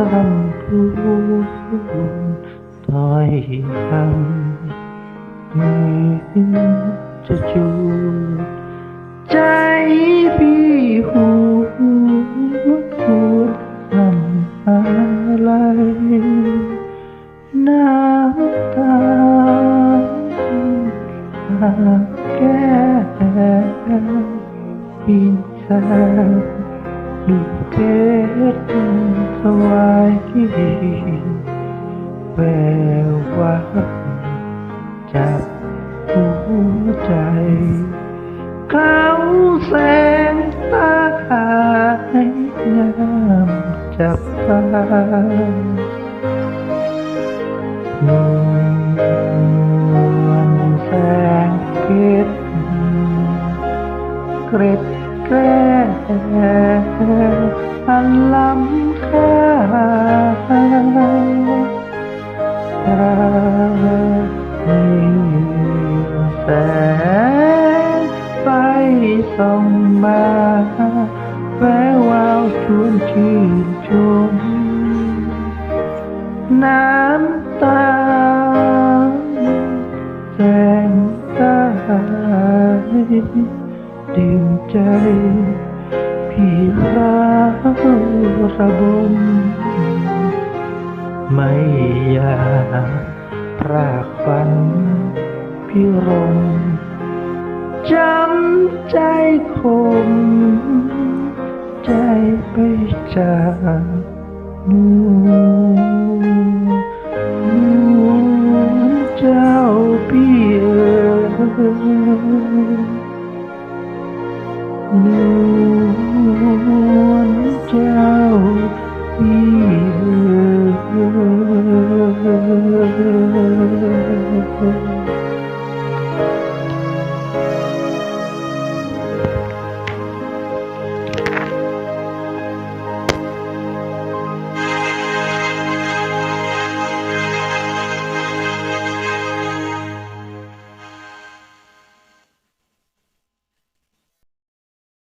ำคำพูดถ้อยคำมือจะจูใจพี่หูพูดทำอะไรน้ำตาแก้ปีนสงดูเทศ สวายแวววับจับหัวใจเขาแสงตาให้งามจับตานวลแสงเพชรเกร็ดแกร่อันล้ำค่า งไฟส่องมาแวววาวชวนชื่นชม น้ำตาแสงตาดื่มใจ พี่รักระบมไม่อยากพรากฝัน พิรมจำใจคม ใจไปจากนูนเจ้าพี่เอ๋นูนเจ้าพี่